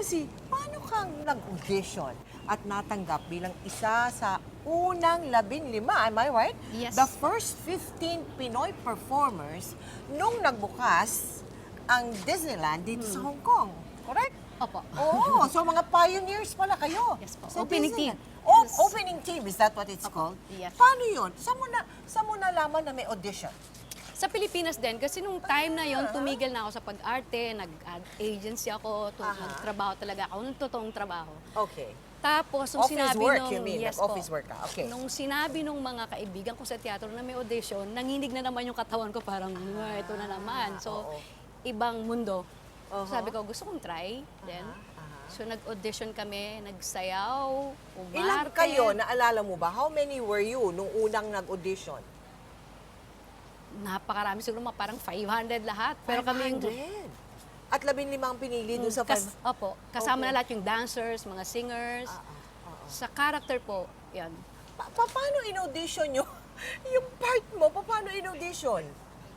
Josie, paano kang nag-audition at natanggap bilang isa sa unang labing lima, am I right? Yes. The first 15 Pinoy performers nung nagbukas ang Disneyland dito Hmm. sa Hong Kong. Correct? Opo. Oo, so mga pioneers pala kayo. Yes po. sa Opening Disneyland. team. Oh, Yes. opening team, is that what it's called? Yes. Paano yun? Saan mo, na, saan mo nalaman na may audition? Sa Pilipinas din, kasi nung time na yon tumigil na ako sa pag-arte, nag-agency ako, tu- Aha. nagtrabaho talaga ako, ng totoong trabaho. Okay. Tapos, nung Office sinabi work, nung, you mean, yes like po. office work ka, okay. Nung sinabi nung mga kaibigan ko sa teatro na may audition, nanginig na naman yung katawan ko, parang, "Ah, ito na naman. So, oo. ibang mundo. Uh-huh. Sabi ko, gusto kong try. Then, aha. so nag-audition kami, nagsayaw, umarte. Ilan kayo, naalala mo ba? How many were you nung unang nag-audition? Napakarami siguro, mga parang 500 lahat. Pero kami yung 500. At labing limang pinili doon sa Kas, five. opo, kasama Okay. na lahat yung dancers, mga singers. Ah, ah, ah. Sa character po, yan. Pa- pa- paano in-audition nyo? yung part mo, pa- paano in-audition?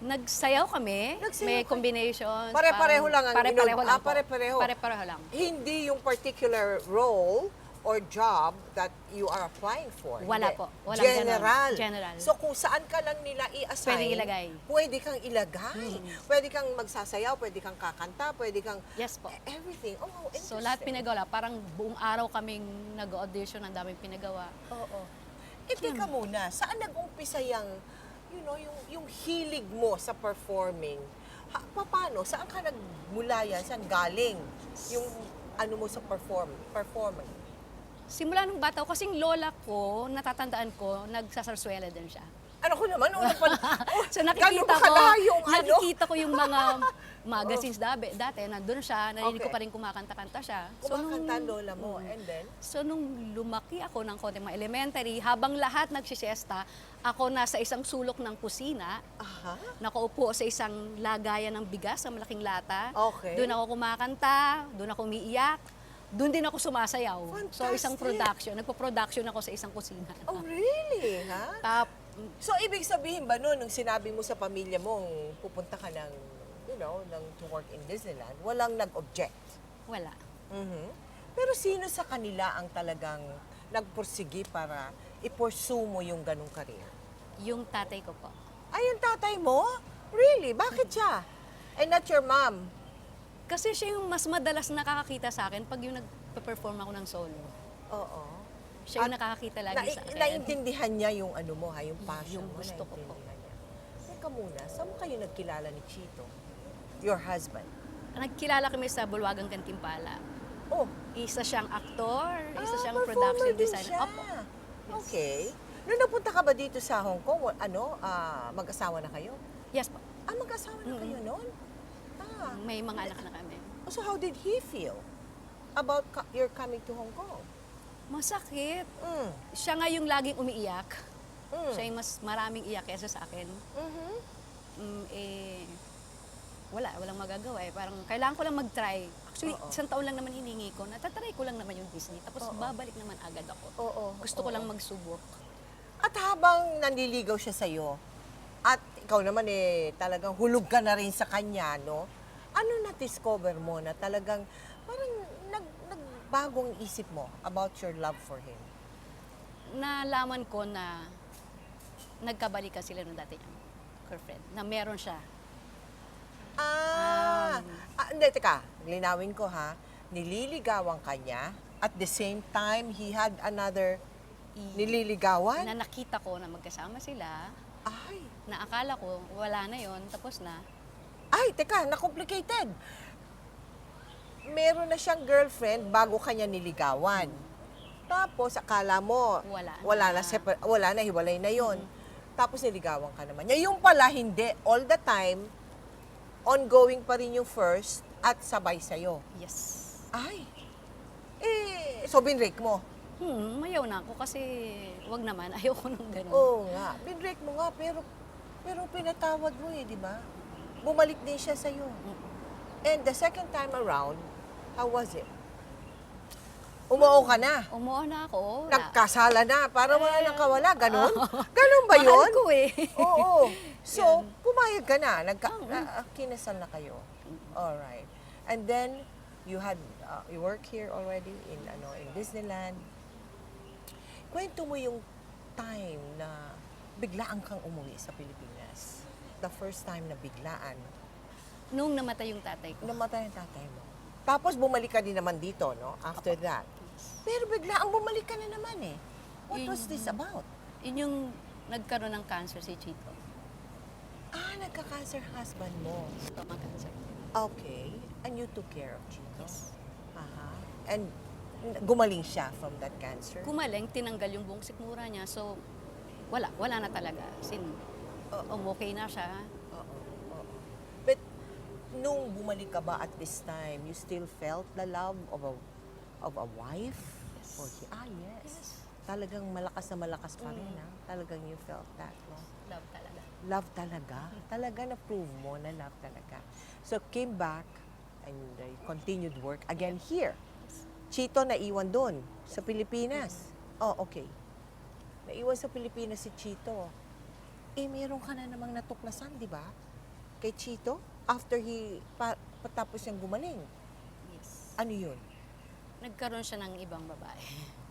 Nagsayaw kami, Nagsayaw may kayo? combinations. Pare-pareho lang ang Pare-pareho lang ah, pare-pareho. Pare-pareho lang. Hindi yung particular role or job that you are applying for. Wala Hindi. po. Walang General. ganon. General. So kung saan ka lang nila i-assign, Pwedeng ilagay. Hmm. Pwede kang ilagay. Pwede kang magsasayaw, pwede kang kakanta, pwede kang Yes po. everything. Oh, wow, So lahat pinagawa, parang buong araw kaming nag-audition, ang daming pinagawa. Oo. Eh, teka muna, saan nag-umpisa yung, you know, yung, yung hilig mo sa performing? Ha, paano? Saan ka nagmula yan? Saan galing? Yung ano mo sa perform, performing? Simula nung bata ko, kasing lola ko, natatandaan ko, nagsasarsuela din siya. Ano ko naman? Una pa, So nakikita ko, yung ano? nakikita ko yung mga magazines dati, dati nandun siya, narinig ko Okay. pa rin kumakanta-kanta siya. So, kumakanta nung- lola mo. And then? So nung lumaki ako ng konti mga elementary, habang lahat nagsisiesta, ako nasa isang sulok ng kusina, Aha. nakaupo sa isang lagayan ng bigas sa malaking lata. Okay. Doon ako kumakanta, doon ako umiiyak, doon din ako sumasayaw. So isang Fantastic. production, nagpo-production ako sa isang kusina. Oh, really? Ha? Tap, So, ibig sabihin ba noon, nung sinabi mo sa pamilya mong pupunta ka ng, you know, ng, to work in Disneyland, walang nag-object? wala. Mhm. Pero sino sa kanila ang talagang nagpursigi para i-pursue mo yung ganong career? Yung tatay ko po. Ay, yung tatay mo? Really? Bakit siya? And not your mom? Kasi siya yung mas madalas nakakakita sa akin pag yung nag-perform ako ng solo. Oo. Siya yung At nakakakita lagi Nai- sa akin. Naintindihan niya yung ano mo ha, yung passion Yung mo. gusto ko po. naintindihan niya. Teka muna, saan mo kayo nagkilala ni Chito? Your husband? Nagkilala kami sa Bulwagang Kantimpala. Oh, Isa siyang aktor, isa ah, siyang performer production din designer. siya. Opo. Okay. Nung napunta ka ba dito sa Hong Kong, wa- ano, ah, mag-asawa na kayo? Yes po. Ah, mag-asawa na kayo noon? May mga anak na kami. so how did he feel about co- your coming to Hong Kong? Masakit. Mm. Siya nga yung laging umiiyak. Mm. Siya yung mas maraming iyak kesa sa akin. Mhm. Mm, eh, wala, walang magagawa eh. Parang kailangan ko lang mag-try. Actually, Oo. isang taon lang naman hiningi ko. Natatry ko lang naman yung Disney. Tapos Oo. babalik naman agad ako. Oo. Gusto ko oo. lang magsubok. At habang nanliligaw siya sa'yo, at ikaw naman eh, talagang hulog ka na rin sa kanya, no? Ano na-discover mo na talagang parang nag, nagbagong isip mo about your love for him? Nalaman ko na nagkabalikan sila ng dati niyang girlfriend. Na meron siya. Ah, ah hindi, teka, linawin ko ha. Nililigawan ka niya, at the same time, he had another nililigawan? Na nakita ko na magkasama sila. Ay, Na akala ko wala na yon tapos na. Ay, teka, na-complicated. Meron na siyang girlfriend bago kanya niligawan. Tapos, akala mo, Wala na. wala na, separ- wala na, hiwalay na yon. Tapos, niligawan ka naman niya. Yung pala, hindi. All the time, ongoing pa rin yung first at sabay sa'yo. Yes. Ay, eh, so binrake mo. Hmm, mayaw na ako kasi wag naman. Ayoko nung ganun. Oo nga, binrake mo nga, pero, pero pinatawad mo eh, di ba? Bumalik din siya sa'yo. And the second time around, how was it? Umuo ka na. Umuo na ako. Wala. Nagkasala na, para wala Eh, nang kawala. Ganon? Ganon ba Mahal yun? ko eh. Oo. So, Yan. pumayag ka na. Nagka, na- kinasal na kayo. Alright. And then, you had uh, you work here already in ano in Disneyland. Kwento mo yung time na biglaan kang umuwi sa Pilipinas. The first time na biglaan. Nung namatay yung tatay ko. Namatay ang tatay mo. Tapos bumalik ka din naman dito, no? After that. Pero biglaang bumalik ka na naman eh. What Yun- was this about? Yun yung nagkaroon ng cancer si Chito. Ah, nagka-cancer husband mo. Stomach cancer. Okay. And you took care of Chito? Yes. Aha. And gumaling siya from that cancer? Kumaling, tinanggal yung buong sikmura niya. So, wala. Wala na talaga. Sin, okay na siya. Oo, oo. But nung bumalik ka ba at this time, you still felt the love of a of a wife? Yes. Or ah, yes. Yes. Talagang malakas na malakas pa rin, Mm. ha? Talagang you felt that, no? Love talaga. Love talaga. Talaga na-prove mo na love talaga. So, came back and uh, continued work again here. Chito naiwan doon sa Pilipinas. Oh, okay. Naiwan sa Pilipinas si Chito. Eh, meron ka na namang natuklasan, di ba? Kay Chito? After he, pa, patapos niyang gumaling. Yes. Ano yun? Nagkaroon siya ng ibang babae.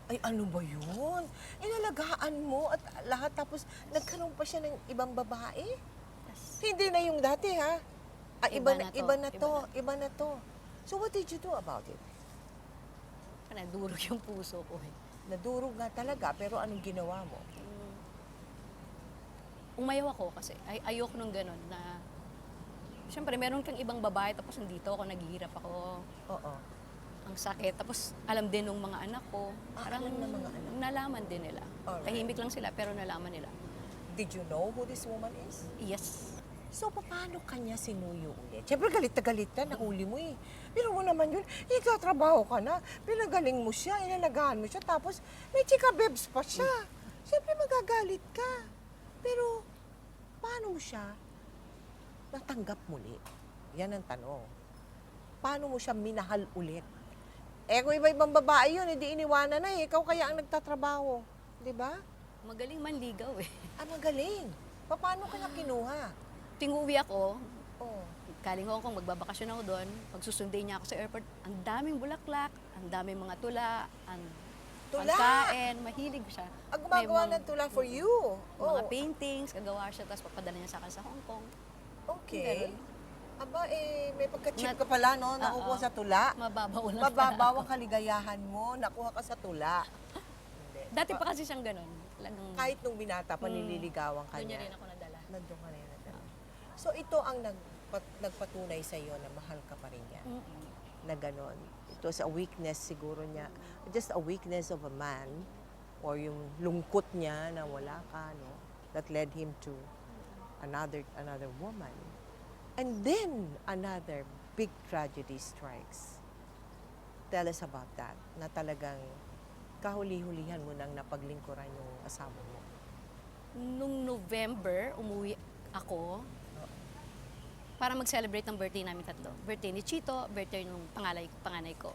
Ay, ano ba yun? Inalagaan mo at lahat tapos nagkaroon pa siya ng ibang babae? Yes. Hindi na yung dati, ha? Ah, iba, Iba na, na to, iba na iba to, iba na to. So what did you do about it? Nadurog yung puso ko eh. Nadurog nga talaga, pero anong ginawa mo? Umayaw ako kasi ay ayoko nung ganun na Siyempre, meron kang ibang babae tapos nandito ako, naghihirap ako. Oo. Ang sakit. Tapos alam din ng mga anak ko. Ah, Parang alam ng mga anak. nalaman din nila. Alright. Tahimik lang sila pero nalaman nila. Did you know who this woman is? Yes. So, paano kanya sinuyo ulit? Siyempre, galit na galit na, nahuli mo eh. Pero mo naman yun, ikatrabaho ka na, pinagaling mo siya, inalagaan mo siya, tapos may chika bebs pa siya. Siyempre, magagalit ka. Pero, paano mo siya natanggap muli? Yan ang tanong. Paano mo siya minahal ulit? Eh, kung iba-ibang babae yun, hindi iniwanan na eh. Ikaw kaya ang nagtatrabaho. Di ba? Magaling manligaw eh. Ah, magaling. Paano ka na kinuha? Tinguwi ako, Oh. galing Hong Kong, magbabakasyon ako doon. Pagsusunday niya ako sa airport, ang daming bulaklak, ang daming mga tula, ang Tula? pagkain, mahilig siya. Ang gumagawa May ng tula for you. Mga Oh, paintings, gagawa siya, tapos papadala niya sa akin sa Hong Kong. okay. Ganun. Aba, eh, may pagka-cheap Nat- ka pala, no? Nakukuha Oo. sa tula. Mababaw lang Mababaw ang kaligayahan mo. Nakuha ka sa tula. Hindi. Dati pa kasi siyang ganun. Talagang, Kahit nung binata pa, Mm. nililigawan ka doon niya niya. rin ako nadala. Nandun ka rin. nadala. So, ito ang nagpat, nagpatunay sa iyo na mahal ka pa rin niya. Mm-mm. Na ganon. It was a weakness siguro niya. Just a weakness of a man or yung lungkot niya na wala ka, no? That led him to another another woman. And then another big tragedy strikes. Tell us about that. Na talagang kahuli-hulihan mo nang napaglingkuran yung asawa mo. Nung November, umuwi ako para mag-celebrate ng birthday namin tatlo. Birthday ni Chito, birthday ng pangalay, panganay ko.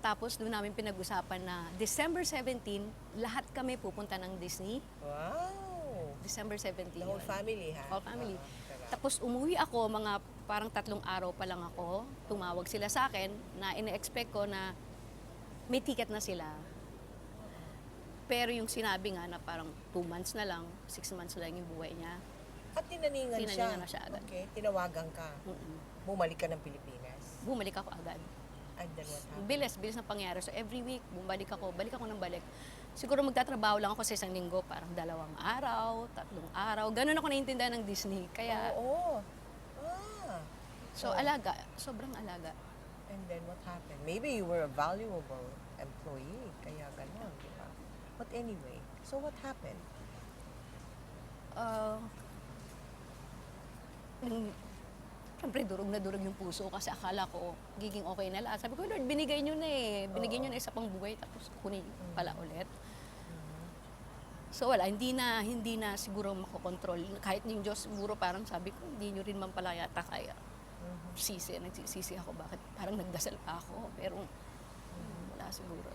Tapos doon namin pinag-usapan na December 17, lahat kami pupunta ng Disney. Wow! December 17. The whole yun. family, ha? Whole family. Oo, sarap. Tapos umuwi ako, mga parang tatlong araw pa lang ako. Tumawag sila sa akin na ine-expect ko na may ticket na sila. Pero yung sinabi nga na parang two months na lang, six months na lang yung buhay niya. At tinaningan, siya. Tinaningan na siya agad. Okay, tinawagan ka. Mm-mm. Bumalik ka ng Pilipinas. Bumalik ako agad. And then what happened? Bilis, bilis na pangyari. So every week, bumalik ako, balik ako ng balik. Siguro magtatrabaho lang ako sa isang linggo, parang dalawang araw, tatlong araw. Ganun ako naiintindihan ng Disney. Kaya, Oo. Ah. so alaga, sobrang alaga. And then what happened? Maybe you were a valuable employee. Kaya ganon, di ba? But anyway, so what happened? Uh, nung, Siyempre, durog na durog yung puso kasi akala ko giging okay na lahat. Sabi ko, Lord, binigay nyo na eh. Binigay nyo na isa pang buhay tapos kunin pala ulit. So wala, hindi na, hindi na siguro makokontrol. Kahit yung Diyos siguro parang sabi ko, hindi nyo rin man pala yata kaya. Sisi, nagsisisi ako bakit parang nagdasal pa ako. Pero wala siguro.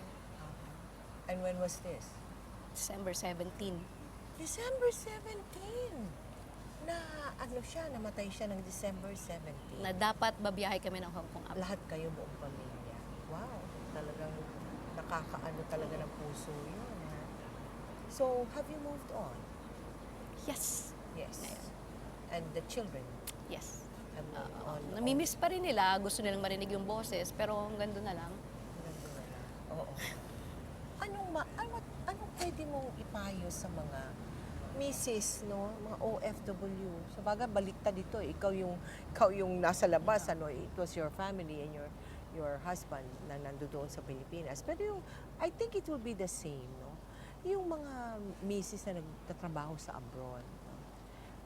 And when was this? December 17. December 17. Na ano siya, namatay siya ng December 17. Na dapat babiyahe kami ng Hong Kong. Lahat kayo buong pamilya. nakakaano talaga ng puso yun. ha? So, have you moved on? Yes. Yes. Ngayon. And the children Yes. have moved Oo. on. namimiss pa rin nila. Gusto nilang marinig yung boses. Pero hanggang doon na lang. Oo. Anong, ma- ano, anong pwede mong ipayo sa mga misis, no? Mga OFW. Sa bagay, balikta dito. eh. Ikaw yung, ikaw yung nasa labas, ano? It was your family and your your husband na nandoon sa Pilipinas. Pero yung, I think it will be the same, no? Yung mga misis na nagtatrabaho sa abroad, no?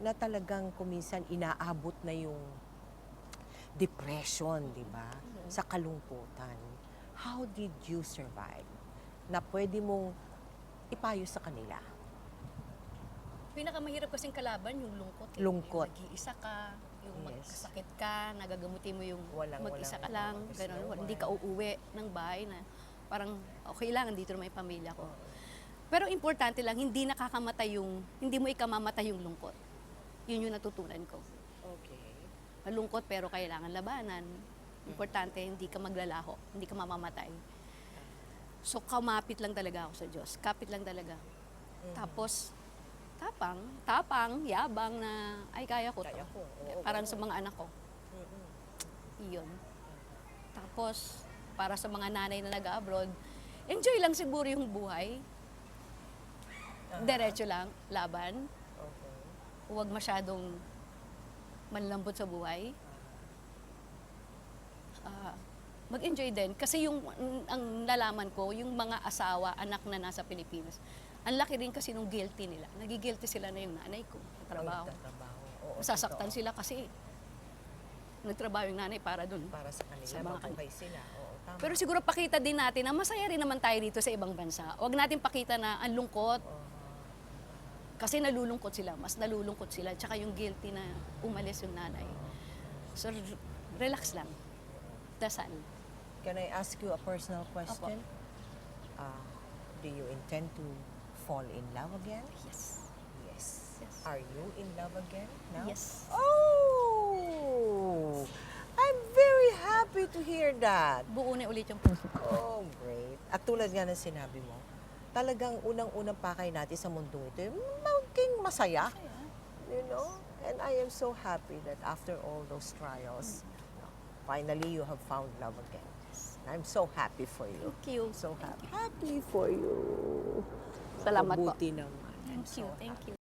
na talagang kuminsan inaabot na yung depression, di ba? Sa kalungkutan. How did you survive? Na pwede mong ipayo sa kanila. Pinakamahirap kasing kalaban yung lungkot. eh. Lungkot. Yung nag-iisa ka, yung Yes. magkasakit ka, nagagamutin mo yung Walang- mag-isa walang- ka lang, ganun. Hindi ka uuwi ng bahay na parang okay lang, dito na may pamilya ko. Pero importante lang, hindi nakakamatay yung, hindi mo ikamamatay yung lungkot. Yun yung natutunan ko. Okay. Malungkot pero kailangan labanan. Importante, hindi ka maglalaho, hindi ka mamamatay. So, kamapit lang talaga ako sa Diyos. Kapit lang talaga. Tapos, tapang, tapang, yabang na, ay, kaya ko to. Kaya ko. Oo, Parang oo. sa mga anak ko. Iyon. Tapos, para sa mga nanay na nag-abroad, enjoy lang siguro yung buhay. Diretso lang, laban. Okay. Huwag masyadong manlambot sa buhay. Ah, mag-enjoy din. Kasi yung ang nalaman ko, yung mga asawa, anak na nasa Pilipinas, ang laki rin kasi nung guilty nila. Nagigilty sila na yung nanay ko trabaho. Nagtatrabaho. Oo, Masasaktan totoo. sila kasi nagtrabaho yung nanay para dun. Para sa kanila, Sa mga mabuhay sila. Oo, tama. Pero siguro pakita din natin na masaya rin naman tayo dito sa ibang bansa. Huwag natin pakita na ang lungkot. Kasi nalulungkot sila, mas nalulungkot sila. Tsaka yung guilty na umalis yung nanay. So, relax lang. Dasal. Can I ask you a personal question? Ah, do you intend to fall in love again? Yes. Yes. Yes. Are you in love again now? Yes. Oh! I'm very happy to hear that. Buo na ulit yung puso. Oh, great. At tulad nga ng sinabi mo, talagang unang-unang pakay natin sa mundong ito, yung maging masaya. You know? And I am so happy that after all those trials, finally you have found love again. I'm so happy for you. Thank you. So happy. Happy for you. Salamat po. Naman. I'm Thank you. Thank you.